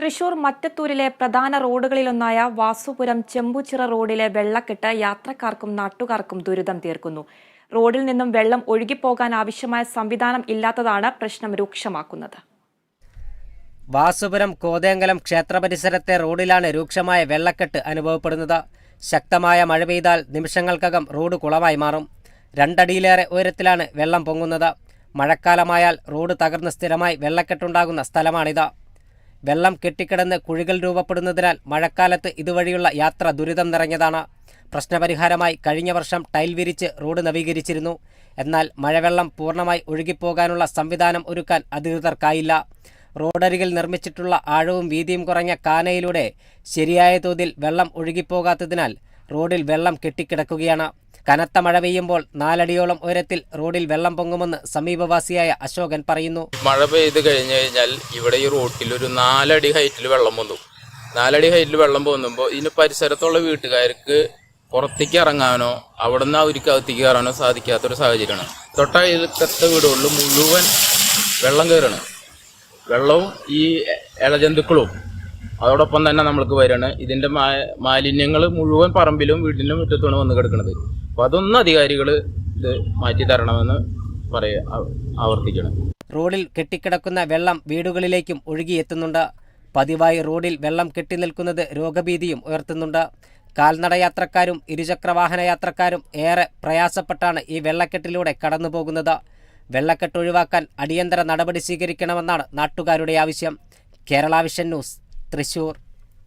തൃശൂർ മറ്റത്തൂരിലെ പ്രധാന റോഡുകളിലൊന്നായ വാസുപുരം ചെമ്പുചിറ റോഡിലെ വെള്ളക്കെട്ട് യാത്രക്കാർക്കും നാട്ടുകാർക്കും ദുരിതം തീർക്കുന്നു. റോഡിൽ നിന്നും വെള്ളം ഒഴുകിപ്പോകാൻ ആവശ്യമായ സംവിധാനം ഇല്ലാത്തതാണ് പ്രശ്നം രൂക്ഷമാക്കുന്നത്. വാസുപുരം കോതേങ്കലം ക്ഷേത്ര പരിസരത്തെ റോഡിലാണ് രൂക്ഷമായ വെള്ളക്കെട്ട് അനുഭവപ്പെടുന്നത്. ശക്തമായ മഴ പെയ്താൽ നിമിഷങ്ങൾക്കകം റോഡ് കുളമായി മാറും. രണ്ടടിയിലേറെ ഉയരത്തിലാണ് വെള്ളം പൊങ്ങുന്നത്. മഴക്കാലമായാൽ റോഡ് തകർന്ന് സ്ഥിരമായി വെള്ളക്കെട്ടുണ്ടാകുന്ന സ്ഥലമാണിത്. വെള്ളം കെട്ടിക്കിടന്ന് കുഴികൾ രൂപപ്പെടുന്നതിനാൽ മഴക്കാലത്ത് ഇതുവഴിയുള്ള യാത്ര ദുരിതം നിറഞ്ഞതാണ്. പ്രശ്നപരിഹാരമായി കഴിഞ്ഞ വർഷം ടൈൽ വിരിച്ച് റോഡ് നവീകരിച്ചിരുന്നു. എന്നാൽ മഴവെള്ളം പൂർണമായി ഒഴുകിപ്പോകാനുള്ള സംവിധാനം ഒരുക്കാൻ അധികൃതർക്കായില്ല. റോഡരികിൽ നിർമ്മിച്ചിട്ടുള്ള ആഴവും വീതിയും കുറഞ്ഞ കാനയിലൂടെ ശരിയായ തോതിൽ വെള്ളം ഒഴുകിപ്പോകാത്തതിനാൽ റോഡിൽ വെള്ളം കെട്ടിക്കിടക്കുകയാണ്. കനത്ത മഴ പെയ്യുമ്പോൾ നാലടിയോളം ഉയരത്തിൽ റോഡിൽ വെള്ളം പൊങ്ങുമെന്ന് സമീപവാസിയായ അശോകൻ പറയുന്നു. മഴ പെയ്ത് കഴിഞ്ഞു കഴിഞ്ഞാൽ ഇവിടെ ഈ റോഡിൽ ഒരു നാലടി ഹൈറ്റിൽ വെള്ളം പൊന്നു നാലടി ഹൈറ്റിൽ വെള്ളം പൊന്നുമ്പോൾ ഇതിന് പരിസരത്തുള്ള വീട്ടുകാർക്ക് പുറത്തേക്ക് ഇറങ്ങാനോ അവിടെ നിന്ന് അവർക്ക് അകത്തേക്ക് കയറാനോ സാധിക്കാത്തൊരു സാഹചര്യമാണ്. തൊട്ടടുത്ത വീടുകളിൽ മുഴുവൻ വെള്ളം കയറണം. വെള്ളവും ഈ ഇഴജന്തുക്കളും അതോടൊപ്പം തന്നെ നമ്മൾക്ക് വരണം ഇതിന്റെ മാലിന്യങ്ങൾ മുഴുവൻ പറമ്പിലും വീട്ടിലും മുറ്റത്തുമാണ് വന്ന് കിടക്കുന്നത്. അപ്പോൾ അതൊന്നും അധികാരികൾ ഇത് മാറ്റി തരണമെന്ന് പറയുക ആവർത്തിക്കണം. റോഡിൽ കെട്ടിക്കിടക്കുന്ന വെള്ളം വീടുകളിലേക്കും ഒഴുകിയെത്തുന്നുണ്ട് പതിവായി റോഡിൽ വെള്ളം കെട്ടിനിൽക്കുന്നത് രോഗഭീതിയും ഉയർത്തുന്നുണ്ട്. കാൽനടയാത്രക്കാരും ഇരുചക്രവാഹന യാത്രക്കാരും ഏറെ പ്രയാസപ്പെട്ടാണ് ഈ വെള്ളക്കെട്ടിലൂടെ കടന്നുപോകുന്നത്. വെള്ളക്കെട്ട് ഒഴിവാക്കാൻ അടിയന്തര നടപടി സ്വീകരിക്കണമെന്നാണ് നാട്ടുകാരുടെ ആവശ്യം. Kerala vision news Thrissur.